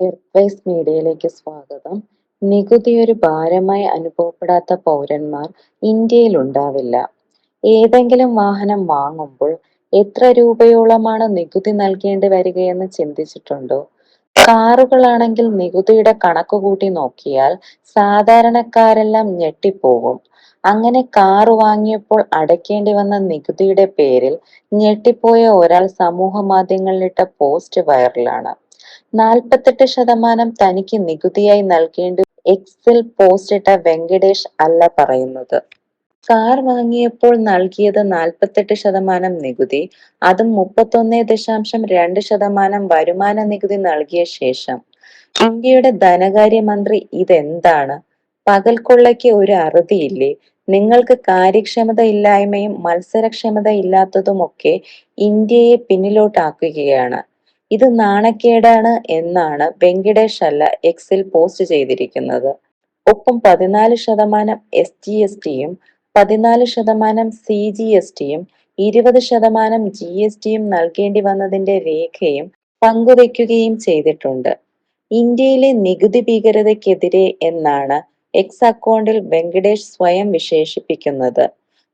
എർവൈസ് മീഡിയയിലേക്ക് സ്വാഗതം. നികുതി ഒരു ഭാരമായി അനുഭവപ്പെടാത്ത പൗരന്മാർ ഇന്ത്യയിലുണ്ടാവില്ല. ഏതെങ്കിലും വാഹനം വാങ്ങുമ്പോൾ എത്ര രൂപയോളമാണ് നികുതി നൽകേണ്ടി വരികയെന്ന് ചിന്തിച്ചിട്ടുണ്ടോ? കാറുകളാണെങ്കിൽ നികുതിയുടെ കണക്ക് കൂട്ടി നോക്കിയാൽ സാധാരണക്കാരെല്ലാം ഞെട്ടിപ്പോകും. അങ്ങനെ കാർ വാങ്ങിയപ്പോൾ അടയ്ക്കേണ്ടി വന്ന നികുതിയുടെ പേരിൽ ഞെട്ടിപ്പോയ ഒരാൾ സമൂഹമാധ്യമങ്ങളിലിട്ട പോസ്റ്റ് വൈറലാണ്. നാൽപ്പത്തെട്ട് ശതമാനം തനിക്ക് നികുതിയായി നൽകേണ്ടി എക്സിൽ പോസ്റ്റിട്ട വെങ്കടേഷ് അല്ല പറയുന്നത്. കാർ വാങ്ങിയപ്പോൾ നൽകിയത് നാൽപ്പത്തെട്ട് ശതമാനം നികുതി, അതും മുപ്പത്തൊന്നേ ദശാംശം രണ്ട് ശതമാനം വരുമാന നികുതി നൽകിയ ശേഷം. ഇന്ത്യയുടെ ധനകാര്യമന്ത്രി ഇതെന്താണ്? പകൽക്കൊള്ളയ്ക്ക് ഒരു അറുതിയില്ലേ? നിങ്ങൾക്ക് കാര്യക്ഷമത ഇല്ലായ്മയും മത്സരക്ഷമത ഇല്ലാത്തതുമൊക്കെ ഇന്ത്യയെ പിന്നിലോട്ടാക്കുകയാണ്. ഇത് നാണക്കേടാണ് എന്നാണ് വെങ്കിടേഷ് അല്ല എക്സിൽ പോസ്റ്റ് ചെയ്തിരിക്കുന്നത്. ഒപ്പം പതിനാല് ശതമാനം എസ് ജി എസ് ടിയും പതിനാല് ശതമാനം സി ജി എസ് ടിയും ഇരുപത് ശതമാനം ജി എസ് ടിയും നൽകേണ്ടി വന്നതിന്റെ രേഖയും പങ്കുവയ്ക്കുകയും ചെയ്തിട്ടുണ്ട്. ഇന്ത്യയിലെ നികുതി ഭീകരതയ്ക്കെതിരെ എന്നാണ് എക്സ് അക്കൗണ്ടിൽ വെങ്കിടേഷ് സ്വയം വിശേഷിപ്പിക്കുന്നത്.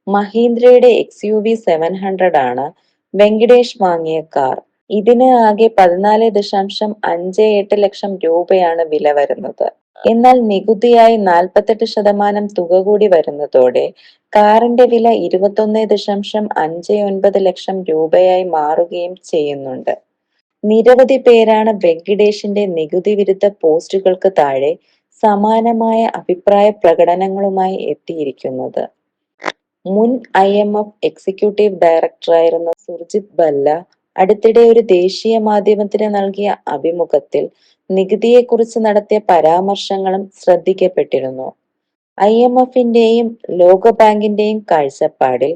മഹീന്ദ്രയുടെ X U V seven hundred ആണ് വെങ്കിടേഷ് വാങ്ങിയ കാർ. ഇതിന് ആകെ പതിനാല് ദശാംശം അഞ്ച് എട്ട് ലക്ഷം രൂപയാണ് വില വരുന്നത്. എന്നാൽ നികുതിയായി നാൽപ്പത്തെട്ട് ശതമാനം തുക കൂടി വരുന്നതോടെ കാറിന്റെ വില ഇരുപത്തൊന്ന് ദശാംശം അഞ്ച് ഒൻപത് ലക്ഷം രൂപയായി മാറുകയും ചെയ്യുന്നുണ്ട്. നിരവധി പേരാണ് വെങ്കിടേഷിന്റെ നികുതി വിരുദ്ധ പോസ്റ്റുകൾക്ക് താഴെ സമാനമായ അഭിപ്രായ പ്രകടനങ്ങളുമായി എത്തിയിരിക്കുന്നത്. മുൻ ഐ എം എഫ് എക്സിക്യൂട്ടീവ് ഡയറക്ടറായിരുന്ന സുർജിത് ഭല്ല അടുത്തിടെ ഒരു ദേശീയ മാധ്യമത്തിന് നൽകിയ അഭിമുഖത്തിൽ നികുതിയെക്കുറിച്ച് നടത്തിയ പരാമർശങ്ങളും ശ്രദ്ധിക്കപ്പെട്ടിരുന്നു. ഐ എം എഫിന്റെയും ലോകബാങ്കിന്റെയും കാഴ്ചപ്പാടിൽ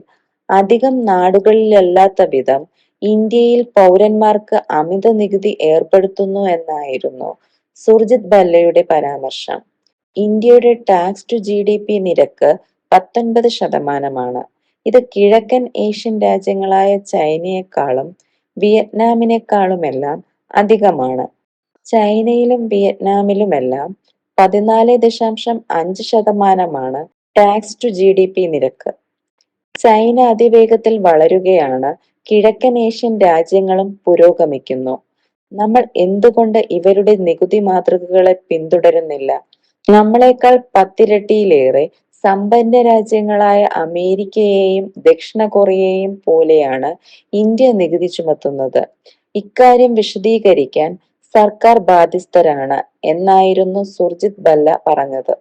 അധികം നാടുകളിലല്ലാത്ത വിധം ഇന്ത്യയിൽ പൗരന്മാർക്ക് അമിത നികുതി ഏർപ്പെടുത്തുന്നു എന്നായിരുന്നു സുർജിത് ബല്ലയുടെ പരാമർശം. ഇന്ത്യയുടെ tax to G D P നിരക്ക് പത്തൊൻപത് ശതമാനമാണ്. ഇത് കിഴക്കൻ ഏഷ്യൻ രാജ്യങ്ങളായ ചൈനയെക്കാളും വിയറ്റ്നാമിനെക്കാളുമെല്ലാം അധികമാണ്. ചൈനയിലും വിയറ്റ്നാമിലുമെല്ലാം പതിനാല് ദശാംശം അഞ്ച് ശതമാനമാണ് tax to G D P നിരക്ക്. ചൈന അതിവേഗത്തിൽ വളരുകയാണ്. കിഴക്കൻ ഏഷ്യൻ രാജ്യങ്ങളും പുരോഗമിക്കുന്നു. നമ്മൾ എന്തുകൊണ്ട് ഇവരുടെ നികുതി മാതൃകകളെ പിന്തുടരുന്നില്ല? നമ്മളെക്കാൾ പത്തിരട്ടിയിലേറെ സമ്പന്ന രാജ്യങ്ങളായ അമേരിക്കയെയും ദക്ഷിണ കൊറിയയെയും പോലെയാണ് ഇന്ത്യ നികുതി ചുമത്തുന്നത്. ഇക്കാര്യം വിശദീകരിക്കാൻ സർക്കാർ ബാധ്യസ്ഥരാണ് എന്നായിരുന്നു സുർജിത് ബല്ല പറഞ്ഞത്.